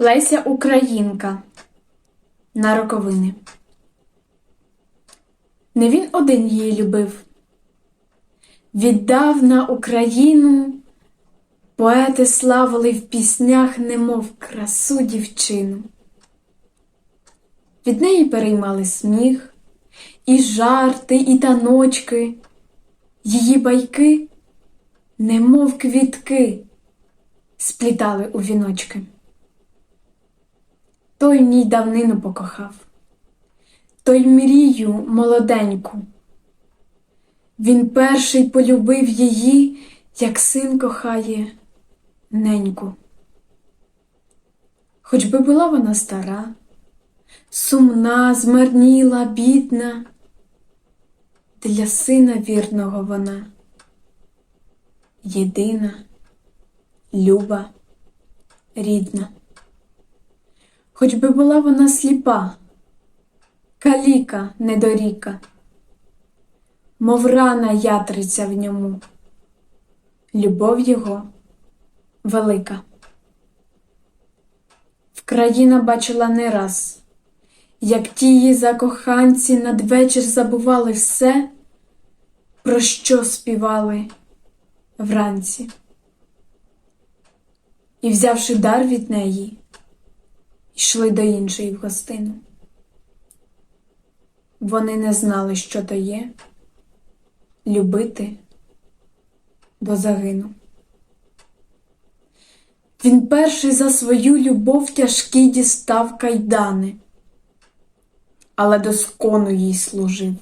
Леся Українка на роковини. Не він один її любив. Віддав на Україну, поети славили в піснях, немов красу дівчину. Від неї переймали сміх, і жарти, і таночки, її байки, немов квітки, сплітали у віночки. Той в ній давнину покохав, той мрію молоденьку. Він перший полюбив її, як син кохає неньку. Хоч би була вона стара, сумна, змарніла, бідна, для сина вірного вона, єдина, люба, рідна. Хоч би була вона сліпа, каліка недоріка, мов рана ятриця в ньому, любов його велика. Вкраїна бачила не раз, як ті її закоханці надвечір забували все, про що співали вранці. І, взявши дар від неї, йшли до іншої в гостину. Вони не знали, що то є любити до загину. Він перший за свою любов тяжкі дістав кайдани, але до скону їй служив,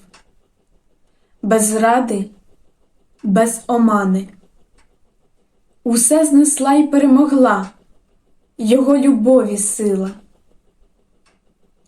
без зради, без омани. Усе знесла й перемогла його любові сила,